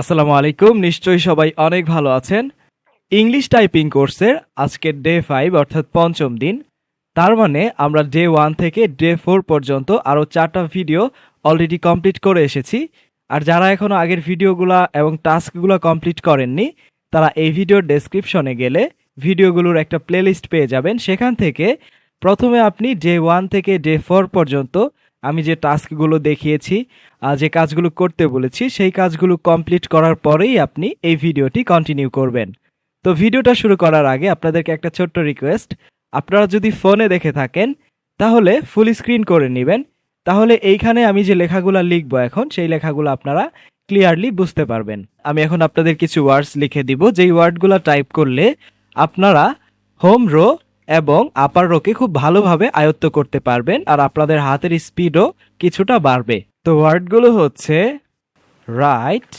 আসসালামু আলাইকুম। নিশ্চয়ই সবাই অনেক ভালো আছেন। ইংলিশ টাইপিং কোর্সের আজকের ডে ফাইভ, অর্থাৎ পঞ্চম দিন। তার মানে আমরা ডে ওয়ান থেকে ডে ফোর পর্যন্ত আরও চারটা ভিডিও অলরেডি কমপ্লিট করে এসেছি। আর যারা এখনও আগের ভিডিওগুলা এবং টাস্কগুলো কমপ্লিট করেননি, তারা এই ভিডিওর ডেসক্রিপশনে গেলে ভিডিওগুলোর একটা প্লেলিস্ট পেয়ে যাবেন। সেখান থেকে প্রথমে আপনি ডে ওয়ান থেকে ডে ফোর পর্যন্ত আমি যে টাস্কগুলো দেখিয়েছি আর যে কাজগুলো করতে বলেছি, সেই কাজগুলো কমপ্লিট করার পরেই আপনি এই ভিডিওটি কন্টিনিউ করবেন। তো ভিডিওটা শুরু করার আগে আপনাদেরকে একটা ছোট্ট রিকোয়েস্ট আপনারা যদি ফোনে দেখে থাকেন, তাহলে ফুল স্ক্রিন করে নেবেন। তাহলে এইখানে আমি যে লেখাগুলো লিখব এখন, সেই লেখাগুলো আপনারা ক্লিয়ারলি বুঝতে পারবেন। আমি এখন আপনাদের কিছু ওয়ার্ডস লিখে দিব, যেই ওয়ার্ডগুলো টাইপ করলে আপনারা হোম রো এবং আপার রোকে খুব ভালোভাবে আয়ত্ত করতে পারবেন আর আপনাদের হাতের স্পিডও কিছুটা বাড়বে। তো ওয়ার্ডগুলো হচ্ছে right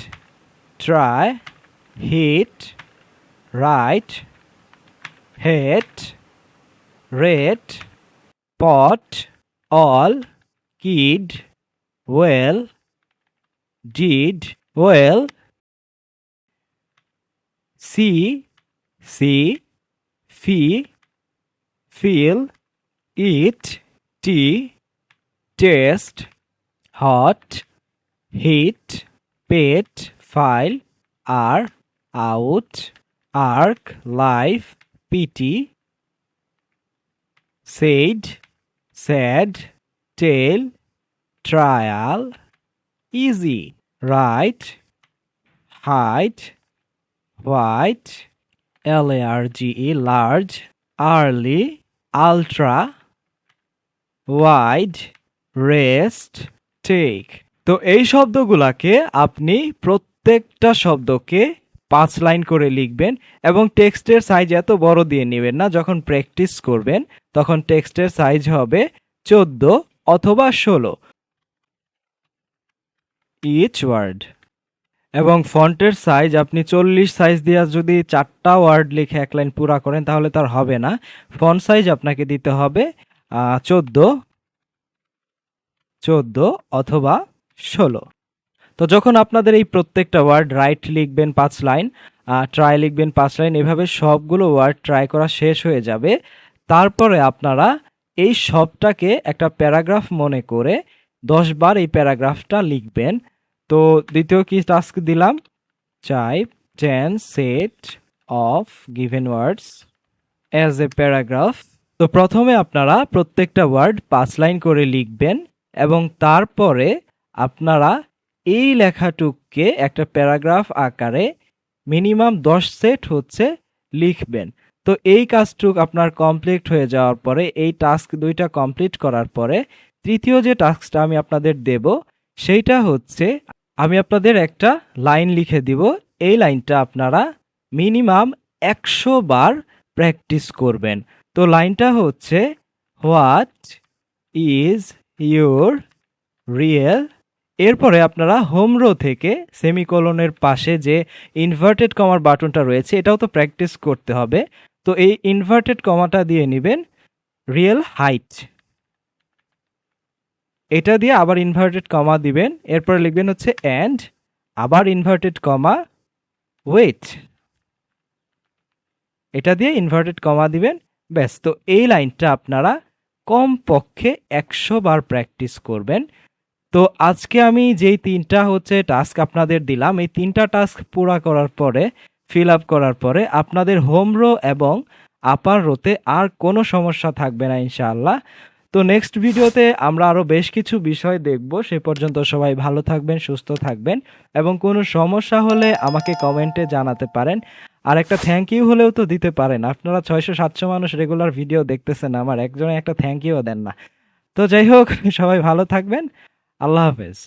try hit right hate rate pot all kid well did well see see fee feel, eat, tea, taste, hot, heat, pet, file, are, out, arc, life, pity, said, said, tale, trial, easy, right, height, white, L-A-R-G-E, large, early, ultra wide rest take তো এই শব্দগুলাকে আপনি প্রত্যেকটা শব্দকে পাঁচ line করে লিখবেন এবং টেক্সটের সাইজ এত বড় দিয়ে নেবেন না। যখন প্র্যাকটিস করবেন, তখন টেক্সটের সাইজ হবে চোদ্দ অথবা ষোলো। ইচ ওয়ার্ড এবং ফন্টের সাইজ আপনি চল্লিশ সাইজ দিয়ে যদি চারটা ওয়ার্ড লিখে এক লাইন পুরা করেন, তাহলে তার হবে না। ফন্ট সাইজ আপনাকে দিতে হবে চোদ্দ চোদ্দ অথবা ষোলো। তো যখন আপনাদের এই প্রত্যেকটা ওয়ার্ড রাইট লিখবেন পাঁচ লাইন ট্রাই লিখবেন পাঁচ লাইন এভাবে সবগুলো ওয়ার্ড ট্রাই করা শেষ হয়ে যাবে। তারপরে আপনারা এই সবটাকে একটা প্যারাগ্রাফ মনে করে দশ বার এই প্যারাগ্রাফটা লিখবেন। তো দ্বিতীয় কি টাস্ক দিলাম? Type ten set of given words as a paragraph তো প্রথমে আপনারা প্রত্যেকটা ওয়ার্ড পাঁচ লাইন করে লিখবেন এবং তারপরে আপনারা এই লেখাটুককে একটা প্যারাগ্রাফ আকারে মিনিমাম দশ সেট হচ্ছে লিখবেন। তো এই কাজটুক আপনার কমপ্লিট হয়ে যাওয়ার পরে, এই টাস্ক দুইটা কমপ্লিট করার পরে, তৃতীয় যে টাস্কটা আমি আপনাদের দেব, সেইটা হচ্ছে আমি আপনাদের একটা লাইন লিখে দিব। এই লাইনটা আপনারা মিনিমাম একশো বার প্র্যাকটিস করবেন। তো লাইনটা হচ্ছে, হোয়াট ইজ ইউর রিয়েল? এরপরে আপনারা হোম রো থেকে সেমিকোলনের পাশে যে ইনভার্টেড কমার বাটনটা রয়েছে, এটাও তো প্র্যাকটিস করতে হবে। তো এই ইনভার্টেড কমাটা দিয়ে নেবেন রিয়েল হাইট। এটা দিয়ে আবার ইনভার্টেড কমা দিবেন। এরপরে লিখবেন হচ্ছে অ্যান্ড আবার ইনভার্টেড কমা ওয়েট এটা দিয়ে ইনভার্টেড কমা দিবেন। ব্যাস, তো এই লাইনটা আপনারা কম পক্ষে একশো বার প্র্যাকটিস করবেন। তো আজকে আমি যেই তিনটা হচ্ছে টাস্ক আপনাদের দিলাম, এই তিনটা টাস্ক পুরা করার পরে ফিল আপ করার পরে আপনাদের হোম রো এবং আপার রোতে আর কোনো সমস্যা থাকবে না ইনশাআল্লাহ। তো নেক্সট ভিডিওতে আমরা আরও বেশ কিছু বিষয় দেখব। সে পর্যন্ত সবাই ভালো থাকবেন, সুস্থ থাকবেন এবং কোনো সমস্যা হলে আমাকে কমেন্টে জানাতে পারেন। আর একটা থ্যাংক ইউ হলেও তো দিতে পারেন। আপনারা ছয়শো সাতশো মানুষ রেগুলার ভিডিও দেখতেছেন আমার, একজনে একটা থ্যাংক ইউও দেন না। তো যাই হোক, সবাই ভালো থাকবেন। আল্লাহ হাফেজ।